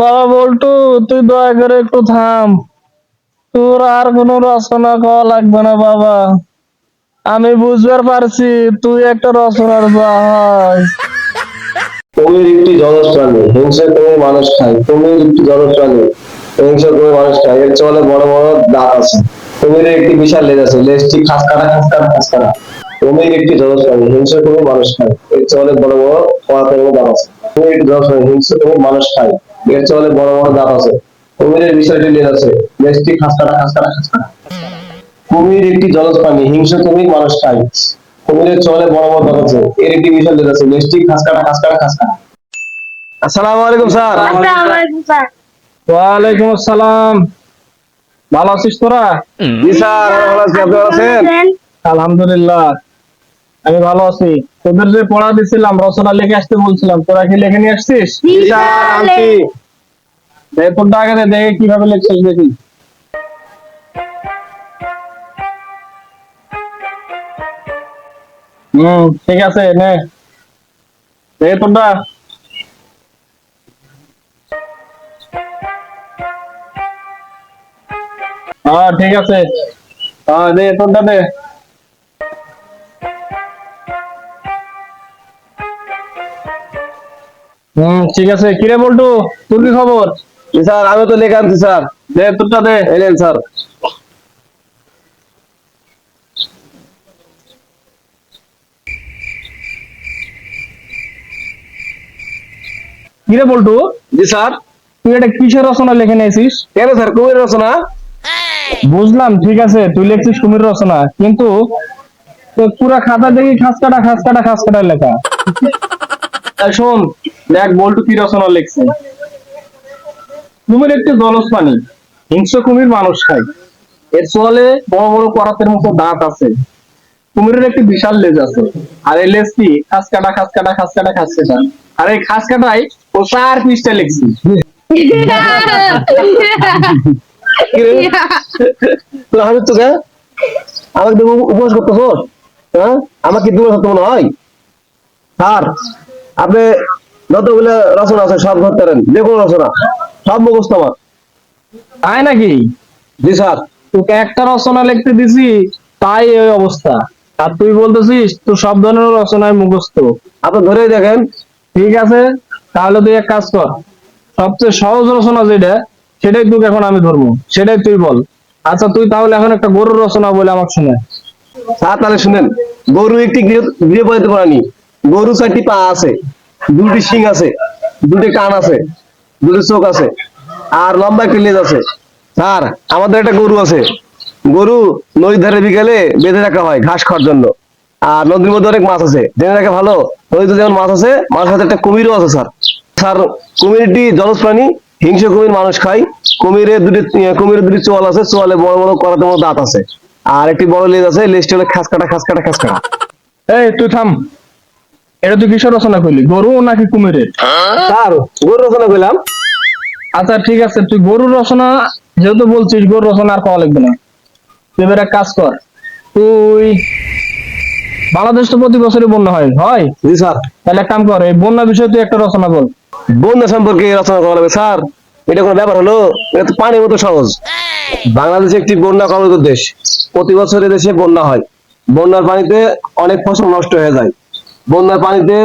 বাবা বল্টু, তুই দয়া করে একটু থাম। তোর আর কোনো রচনা কওয়া লাগবে না বাবা। আমি বুঝবার পারছি, তুই একটা রচনার কুমির একটি হিংসা করে মানুষ খায় একটি হিংসা করে মানুষ এর চলে বড় বড় দাঁত আছে। কুমিরের একটি বিশাল লেজ আছে। লেজটি খাস কাটা খাস কাটা খাস কাটা একটি জলজ হিংসা করে মানুষ খায় এর চলে বড় বড় কড়াতে বড় দাঁত আছে। একটি হিংসা করে মানুষ খায় এর চলে বড় বড় দাঁত আছে। কুমিরের একটি আছে লেজটি খাস কাটা খাস কাটা খাস কাটা কুমির একটি জলজ প্রাণী হিংস্র কুমির মানুষ খায় কুমিরের চলে বড় বড় দাঁত আছে। এর একটি লেজ আছে লেজটি খাস কাটা খাস কাটা খাস কাটা আসসালামু আলাইকুম স্যার। ওয়ালাইকুম আসসালাম। ভালো আছিস তোরা? জি স্যার। ভালো আছি। আপনি ভালো আছেন। আলহামদুলিল্লাহ। আমি ভালো আছি। তোদের যে পড়া দিছিলাম রচনা লিখে আসতে বলছিলাম তোরা কি লিখে নিয়ে আসছিস? তোরটা আগে দেখে কীভাবে লিখছিস দেখি। হম ঠিক আছে নে। তোরটা হ্যাঁ ঠিক আছে। হ্যাঁ দে তোরটা দে। হম ঠিক আছে। কিরে বল্টু তোর কি খবর? স্যার আমি তো লেখা আনছি স্যার। দে তোরটা দে। এলেন স্যার। কিরে বল্টু জি স্যার। তুই এটা কিসের রচনা লিখে নিয়েছিস? কেন স্যার কুমির রচনা? বুঝলাম ঠিক আছে তুই লিখছিস কুমির রচনা কিন্তু পুরা খাতা দেখি খাস কাটা খাস কাটা খাস কাটা লেখা। শোন দেখ, বল্টু কি রচনা লিখছে? কুমির একটি জলজ প্রাণী হিংস্র কুমির মানুষ খায়। এর চলে বড় বড় করাতের মতো দাঁত আছে। কুমিরের একটি বিশাল লেজ আছে। আর এই লেজটি খাস কাটা খাস কাটা খাস কাটা খাস কাটা আর এই খাস কাটাই ও চার পৃষ্ঠা লিখছি। তো আমি তো কে আমাকে উপবাস করতেছ? হ্যাঁ? আমাকে দূরে থাকতে মনে হয়? স্যার, আপনি যতগুলো রচনা আছে সব ধরতে পারেন। যে কোনো রচনা। সব মুখস্থ আমার। তাই নাকি? জি স্যার। তোকে একটা রচনা লিখতে দিছি তাই এই অবস্থা। আর তুই বলতেছিস তোর সব ধরনের রচনায় মুখস্থ। আপনি দেখেন। ঠিক আছে তাহলে তুই এক কাজ কর। সবচেয়ে সহজ রচনা যেটা সেটাই তোকে এখন আমি ধরবো। সেটাই তুই বল। আচ্ছা তুই তাহলে এখন একটা গরুর রচনা বলে আমার শুনে। স্যার তাহলে শুনেন। গরু একটি গৃহ- গৃহপালিত প্রাণী। গরু চারটি পা আছে। দুটি শিং আছে দুটি কান আছে দুটি চোখ আছে, আর লম্বা একটি লেজ আছে। স্যার, আমাদের একটা গরু আছে। গরু নদীর ধারে বিকেলে বেঁধে রাখা হয় ঘাস খাওয়ার জন্য। আর নদীর মধ্যে অনেক মাছ আছে, জেনে রাখা ভালো। নদীতে যেমন মাছ আছে মাছের সাথে একটা কুমিরও আছে, স্যার। স্যার, কুমিরটি জলজ প্রাণী, হিংস্র কুমির মানুষ খায়। কুমিরের দুটি কুমিরের দুটি চোয়াল আছে, চোয়ালে বড় বড় করাতে মতো দাঁত আছে। আর একটি বড় লেজ আছে, লেজটি হলো খাস কাটা খাস কাটা খাস কাটা এই, তুই থাম। এটা তুই কিসের রচনা করলি? গরু নাকি কুমিরের? স্যার গরু রচনা করলাম। আচ্ছা ঠিক আছে তুই গরুর রচনা যেহেতু বলছিস গরুর রচনা আর পাওয়া লাগবে না। তুই এবার এক কাজ কর। তুই বাংলাদেশ তো প্রতি বছরই বন্যা হয় হয়? জি স্যার। তাহলে এক কাম কর এই বন্যা বিষয়ে তুই একটা রচনা বল। বন্যা সম্পর্কে রচনা করা লাগবে। স্যার এটা কোনো ব্যাপার হলো? এটা তো পানির মতো সহজ। বাংলাদেশ একটি বন্যা কবলিত দেশ। প্রতি বছর দেশে বন্যা হয়। বন্যার পানিতে অনেক ফসল নষ্ট হয়ে যায়। বন্যার পানিতে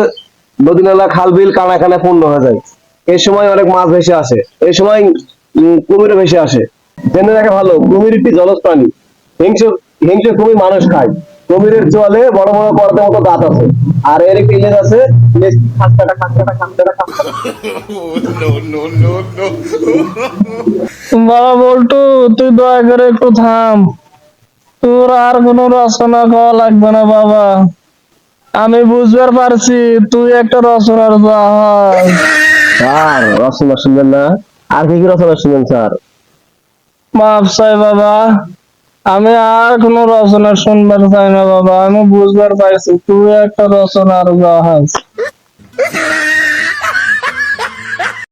নদী নালা খাল বিল কানা কানা পূর্ণ হয়ে যায়। এই সময় অনেক মাছ ভেসে আসে। এই সময় উম, কুমিরও ভেসে আসে। জেনে রাখা ভালো কুমির একটি জলজ প্রাণী। হিংস্র হিংস্র কুমির মানুষ খায়। কুমিরের জলে বড় বড় পর্দার মতো দাঁত আছে। আর এর একটি লেজ আছে লেজ বাবা বল্টু তুই দয়া করে একটু থাম। তোর আর কোনো রচনা কওয়া লাগবে না বাবা। আমি বুঝবার পারছি তুই একটা রচনার জাহাজ। স্যার রচনা শুনবেন না? আর কি কি রচনা শুনবেন স্যার? মাফ চাই বাবা আমি আর কোনো রচনা শুনবার চাই না বাবা আমি বুঝবার পাইছি তুই একটা রচনার জাহাজ।